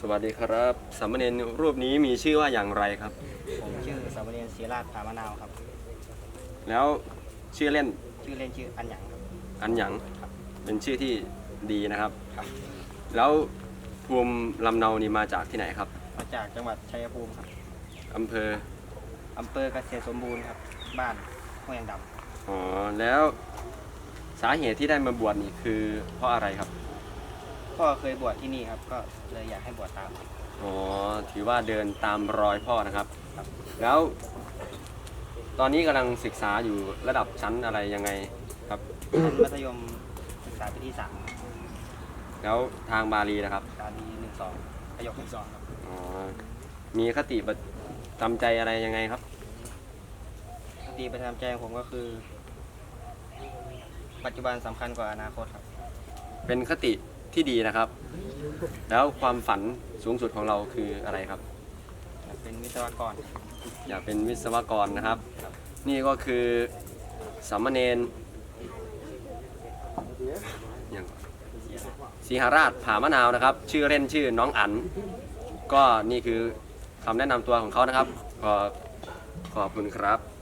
สวัสดีครับสามเณรรูปนี้มีชื่อว่าอย่างไรครับ ผมชื่อสามเณรศิราชผามะนาวครับ แล้วชื่อเล่นชื่อเล่นชื่ออันหยังครับ อันหยังเป็นชื่อที่ดีนะครับ ครับ แล้วภูมิลำเนานี่มาจากที่ไหนครับมาจากจังหวัดชัยภูมิครับอำเภออำเภอเกษตรสมบูรณ์ครับ บ้านห้วยยางดอ๋อแล้วสาเหตุที่ได้มาบวชนี่คือเพราะอะไรครับำ พ่อเคยบวชที่นี่ครับ ก็เลยอยากให้บวชตามครับ อ๋อถือว่าเดินตามรอยพ่อนะครับ แล้ว ตอนนี้กำลังศึกษาอยู่ระดับชั้นอะไรยังไงครับ ชั้นมัธยมศึกษาปีที่สามแล้วทางบาลีนะครับการดีหนึ่งสองประโยคหนึ่งสองครับอ๋อมีคติประจำใจอะไรยังไงครับ คติประจำใจของผมก็คือ ปัจจุบันสำคัญกว่าอนาคตครับ เป็นคติ ที่ดีนะครับ แล้วความฝันสูงสุดของเราคืออะไรครับอยากเป็นวิศวกร อยากเป็นวิศวกรนะครับ นี่ก็คือสามเณรอย่างสีหราชผามะนาวนะครับ ชื่อเล่นชื่อน้องอันก็นี่คือคำแนะนำตัวของเขานะครับ ขอขอบคุณครับ